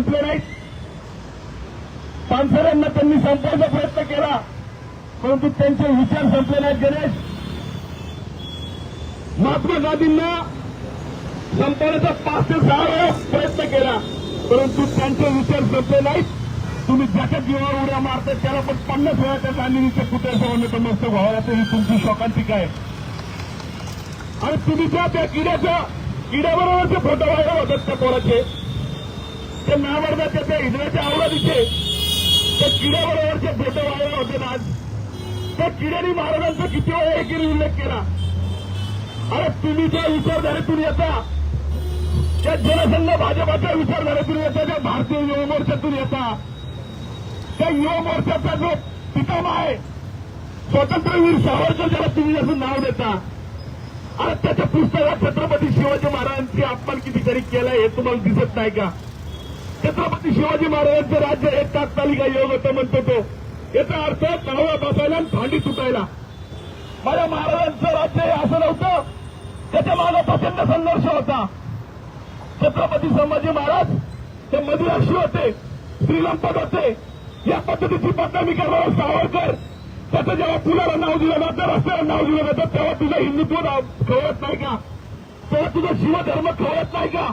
संपले नाहीत. पानसरांना त्यांनी संपवायचा प्रयत्न केला परंतु त्यांचे विचार संपले नाहीत गणेश. महात्मा गांधींना संपवण्याचा पाच ते सहा वेळा प्रयत्न केला परंतु त्यांचे विचार संपले नाहीत. तुम्ही ज्याच्या जीवावर उड्या मारता त्याला पण पन्नास वेळा त्या गांधींच्या पुतळ्यासमोर नतमस्तक मस्त लागतं ही तुमची शोकांतिका आहे. आणि तुम्ही ज्या त्या किड्याच्या किड्याबरोबरचे फोटो व्हायला होतात त्या पोराचे. ते महाभारताच्या त्या हिजड्याच्या आवडीचे त्या किड्याबरोबरचे फोटो व्हायला होते आज त्या किड्यानी महाराजांचा किती वेळ एकेरी उल्लेख केला. अरे तुम्ही ज्या विचारधारेतून येता. त्या जनसंघ भाजपाच्या विचारधारेतून येता त्या भारतीय युवा मोर्चातून येता. त्या युवा मोर्चाचा जो पितामा आहे स्वातंत्र्यवीर सावरकर ज्याला तुम्ही असं नाव देता. अरे त्याच्या पुस्तकात छत्रपती शिवाजी महाराजांची अपमान कितीतरी केलाय हे तुम्हाला दिसत नाही का? छत्रपती शिवाजी महाराजांचं राज्य हे तात्कालिका योग होतं म्हणतो तो. याचा अर्थ तळवा बसायला भांडी सुटायला. माझ्या महाराजांचं राज्य हे असं नव्हतं. त्याच्यामागे प्रचंड संघर्ष होता. छत्रपती संभाजी महाराज ते मदिराशी होते श्रीलंपद होते. या पद्धतीची बदनामी करणारा सावरकर त्याचं जेव्हा पुलाला नाव दिलं जातं रस्त्याला नाव दिलं जातं तेव्हा तुझं हिंदुत्व नाव खवळत नाही का? तेव्हा तुझा शिवधर्म खवळत नाही का?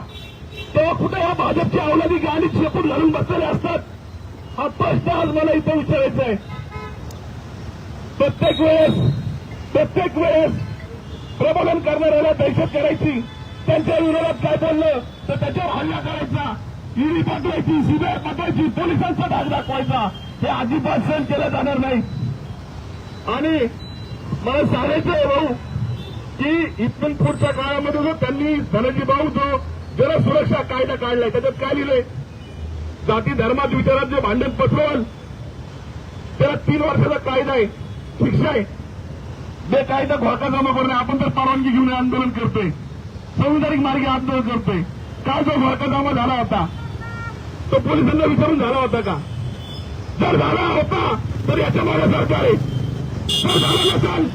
तेव्हा कुठे या भाजपच्या अवलादी गाणी शेपूट घालून बसलेले असतात. हा प्रश्न आज मला इथं विचारायचा आहे. प्रत्येक वेळेस प्रत्येक वेळेस प्रबोधन करणाऱ्याला दहशत करायची त्यांच्या विरोधात काय बोललं तर त्याच्यावर हल्ला करायचा ईडी पाठवायची सीबीआय पाठवायची पोलिसांचा धाक दाखवायचा हे अजिबात सहन केलं जाणार नाही. आणि मला सांगायचं आहे भाऊ की इथून पुढच्या काळामध्ये जो त्यांनी धनजी भाऊ जो जनसुरक्षा कायदा काढलाय त्याच्यात काय लिहिलंय? जाती धर्मात विचारात जे भांडण पसरवल त्याला तीन वर्षाचा कायदा आहे शिक्षा आहे. बेकायदा घोटा जमा करणे आपण तर परवानगी घेऊन आंदोलन करतोय. संविधानिक मार्गे आंदोलन करतोय. काय जो घोटा जमा झाला होता तो पोलिसांना विचारून झाला होता का? जर झाला होता तर याच्या मागे सरकार आहे. जर झाला नसेल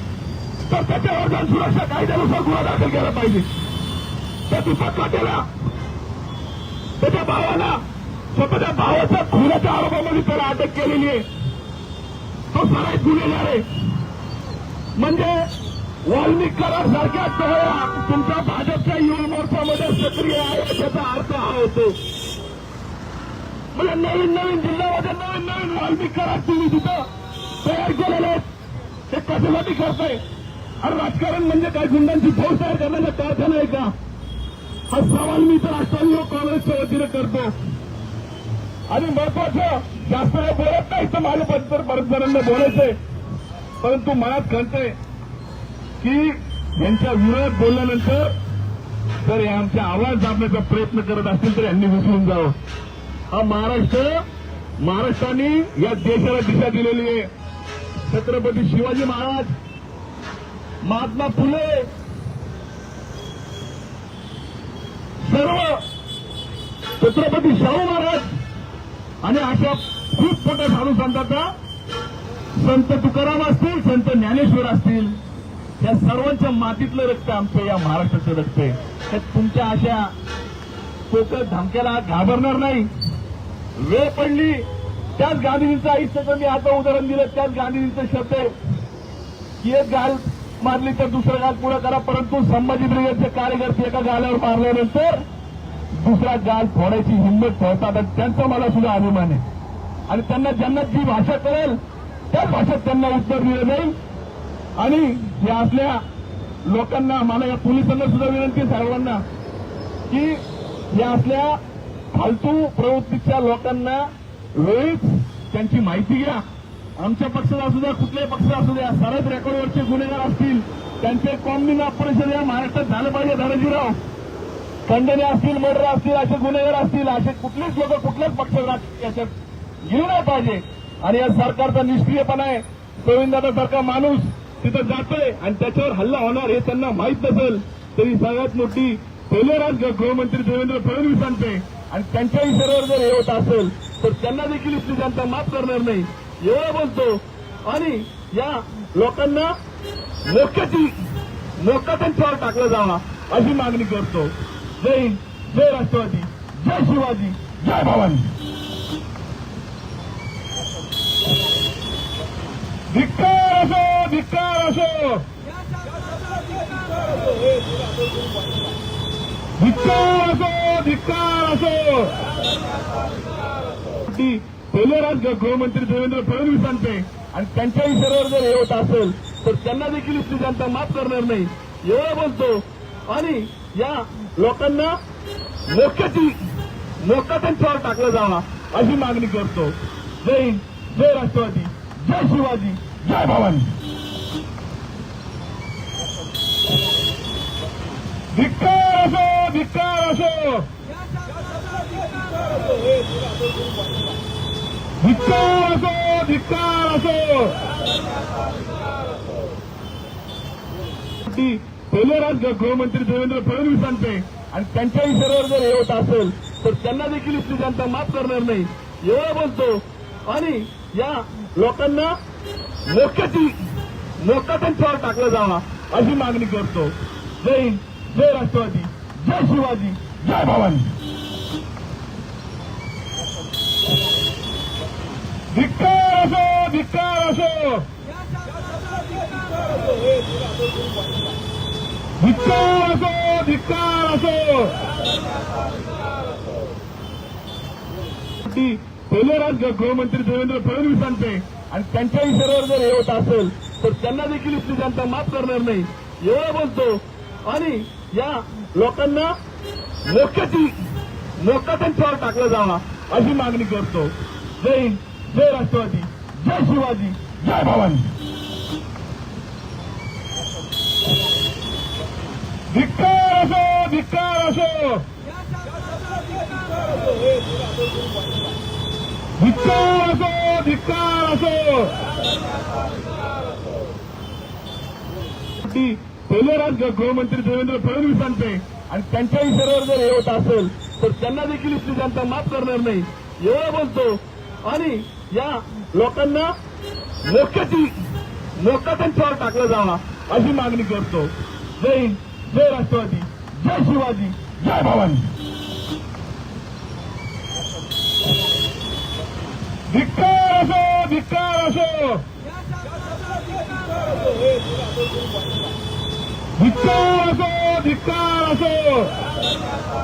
तर त्याच्यावर जनसुरक्षा कायद्यानुसार गुन्हा दाखल केला पाहिजे. त्या दीपक केला त्याच्या भावाला स्वतःच्या भावाच्या खुनाच्या आरोपामध्ये त्याला अटक केलेली आहे. तो सराय गुन्हेगार आहे. म्हणजे वाल्मिक करार सारख्या टोळ्या तुमच्या भाजपच्या युवा मोर्चामध्ये सक्रिय आहे त्याचा अर्थ हा होतो. म्हणजे नवीन नवीन जिल्ह्यामध्ये नवीन नवीन वाल्मिक करार तुम्ही तिथं तयार केलेले आहेत. ते कशासाठी करताय? अरे राजकारण म्हणजे काय? गुंडांची फौज तयार करण्याचा कारखाना आहे का? हा सवाल मी तर राष्ट्रवादी काँग्रेसच्या वतीने करतो. आणि महत्वाचं जास्त वेळ बोलत नाही तर माझ्या पद्धत बरेच जणांना बोलायचंय. परंतु मनात कळतंय की यांच्या विरोधात बोलल्यानंतर जर हे आमचे आवाज दाबण्याचा प्रयत्न करत असतील तर यांनी विसरून जावं. हा महाराष्ट्र महाराष्ट्राने या देशाला दिशा दिलेली आहे. छत्रपती शिवाजी महाराज महात्मा फुले सर्व छत्रपती शाहू महाराज आणि अशा खूप मोठ्या साधू संतांचा संत तुकाराम असतील संत ज्ञानेश्वर असतील या सर्वांच्या मातीतलं रक्त आमचं या महाराष्ट्राचं रक्त आहे. त्यात तुमच्या अशा पोकळ धमक्याला घाबरणार नाही. वेळ पडली त्याच गांधीजींचं आयुष्याचं मी आता उदाहरण दिलं त्याच गांधीजींचं शब्द आहे. की एक गाल मारली तर दुसरा गाल पुढे करा. परंतु संभाजी ब्रिगेडचे कार्यकर्ते एका गाल्यावर मारल्यानंतर दुसरा गाल फोडायची हिंमत ठेवतात आणि त्यांचा मला सुद्धा अभिमान आहे. आणि त्यांना ज्यांना जी भाषा कळेल त्याच भाषेत त्यांना उत्तर दिलं जाईल. आणि या आपल्या लोकांना मला या पोलिसांना सुद्धा विनंती सर्वांना की या असल्या फालतू प्रवृत्तीच्या लोकांना वेळीच त्यांची माहिती घ्या आमच्या पक्षाचा असू द्या कुठल्याही पक्षाचा असू द्या सरळ रेकॉर्डवरचे गुन्हेगार असतील त्यांचे कॉम्बिंग ऑपरेशन या महाराष्ट्रात झालं पाहिजे धनजीराव खंडने असतील मर्डर असतील असे गुन्हेगार असतील असे कुठलेच लोक कुठल्याच पक्षात याच्यात गेले नाही पाहिजे. आणि या सरकारचा निष्क्रियपणा आहे. गोविंदाचा सारखा माणूस तिथं जातोय आणि त्याच्यावर हल्ला होणार हे त्यांना माहीत नसेल तरी सगळ्यात मोठी फेल्युअर आज गृहमंत्री देवेंद्र फडणवीसांचे आणि त्यांच्या इशाऱ्यावर जर हे होत असेल तर त्यांना देखील इथली जनता माफ करणार नाही. एवढं बोलतो. आणि या लोकांना मोक्याची मोका त्यांच्यावर टाकला जावा अशी मागणी करतो. जय हिंद जय राष्ट्रवादी जय शिवाजी जय भवानी. धिक्कार असो धिक्कार असो. धिक्कार असो धिक्कार असो. ती गृहमंत्री देवेंद्र फडणवीसांचे आणि त्यांच्या इशाऱ्यावर जर हे होत असेल तर त्यांना देखील इथली जनता माफ करणार नाही. एवढं बोलतो. आणि या लोकांना मोक्याची मोका त्यांच्यावर टाकला जावा अशी मागणी करतो. जय हिंद जय राष्ट्रवादी जय शिवाजी जय भवानी. धिक्कार असो धिक्कार असो. धिक्कार असो धिक्कार असो पहिले गृहमंत्री देवेंद्र फडणवीसांचे आणि त्यांच्या जर हे होत असेल तर त्यांना देखील इथली जनता माफ करणार नाही. एवढं बोलतो. आणि या लोकांना मोक्याची मोका त्यांच्यावर टाकला जावा अशी मागणी करतो. जय हिंद जय राष्ट्रवादी जय शिवाजी जय भवानी. धिक्कार असो धिक्कार असो धिक्कार असो धिक्कार असो पहिले गृहमंत्री देवेंद्र फडणवीसांचे आणि त्यांच्या इशाऱ्यावर जर हे होत असेल तर त्यांना देखील इथली जनता माफ करणार नाही. एवढं बोलतो. आणि या लोकांना मोक्याची मोका त्यांच्यावर टाकला जावा अशी मागणी करतो. जय हिंद. जय राष्ट्रवादी जय शिवाजी जय भवानी. धिक्कार असो धिक्कार असो. धिक्कार असो धिक्कार असो. ती पहिले राज गृहमंत्री देवेंद्र फडणवीसांचे आणि त्यांच्या इशाऱ्यावर जर हे होत असेल तर त्यांना देखील इथली जनता माफ करणार नाही. एवढं बोलतो. आणि या लोकांना मोक्याची मोका त्यांच्यावर टाकला जावा अशी मागणी करतो. जय हिंद जय राष्ट्रवादी जय शिवाजी जय भवानी. धिक्कार असो धिक्कार असो. धिक्कार असो धिक्कार असो.